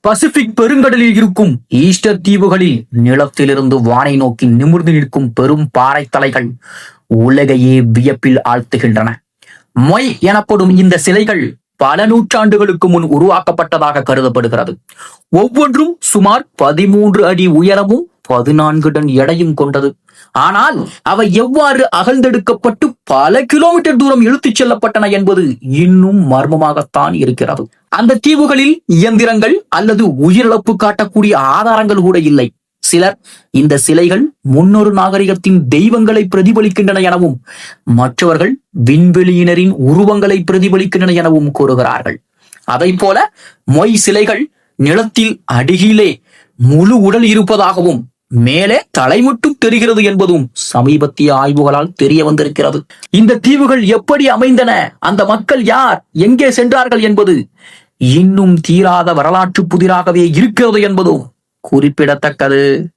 Pacific பெருங்கடலில் இருக்கும் Easter தீவுகளில் நிலத்திலிருந்து வானை நோக்கி நிமிர்ந்து நிற்கும் பெரும் பாறை தலைகள் உலகையே வியப்பில் ஆழ்த்துகின்றன. மொய் எனப்படும் இந்த சிலைகள் பல நூற்றாண்டுகளுக்கு முன் உருவாக்கப்பட்டதாக கருதப்படுகிறது. ஒவ்வொன்றும் சுமார் பதிமூன்று அடி உயரமும் பதினான்கு டன் எடையும் கொண்டது. ஆனால் அவை எவ்வாறு அகழ்ந்தெடுக்கப்பட்டு பல கிலோமீட்டர் தூரம் இழுத்துச் செல்லப்பட்டன என்பது இன்னும் மர்மமாகத்தான் இருக்கிறது. அந்த தீவுகளில் இயந்திரங்கள் அல்லது உயிரிழப்பு காட்டக்கூடிய ஆதாரங்கள் கூட இல்லை. சிலர் இந்த சிலைகள் முன்னொரு நாகரிகத்தின் தெய்வங்களை பிரதிபலிக்கின்றன எனவும் மற்றவர்கள் விண்வெளியினரின் உருவங்களை பிரதிபலிக்கின்றன எனவும் கூறுகிறார்கள். அதை போல மொய் சிலைகள் நிலத்தில் அடியிலே முழு உடல் இருப்பதாகவும் மேலே தலை மட்டும் தெரிகிறது என்பதும் சமீபத்திய ஆய்வுகளால் தெரிய வந்திருக்கிறது. இந்த தீவுகள் எப்படி அமைந்தன? அந்த மக்கள் யார்? எங்கே சென்றார்கள் என்பது இன்னும் தீராத வரலாற்று புதிராகவே இருக்கிறது என்பதும் குறிப்பிடத்தக்கது.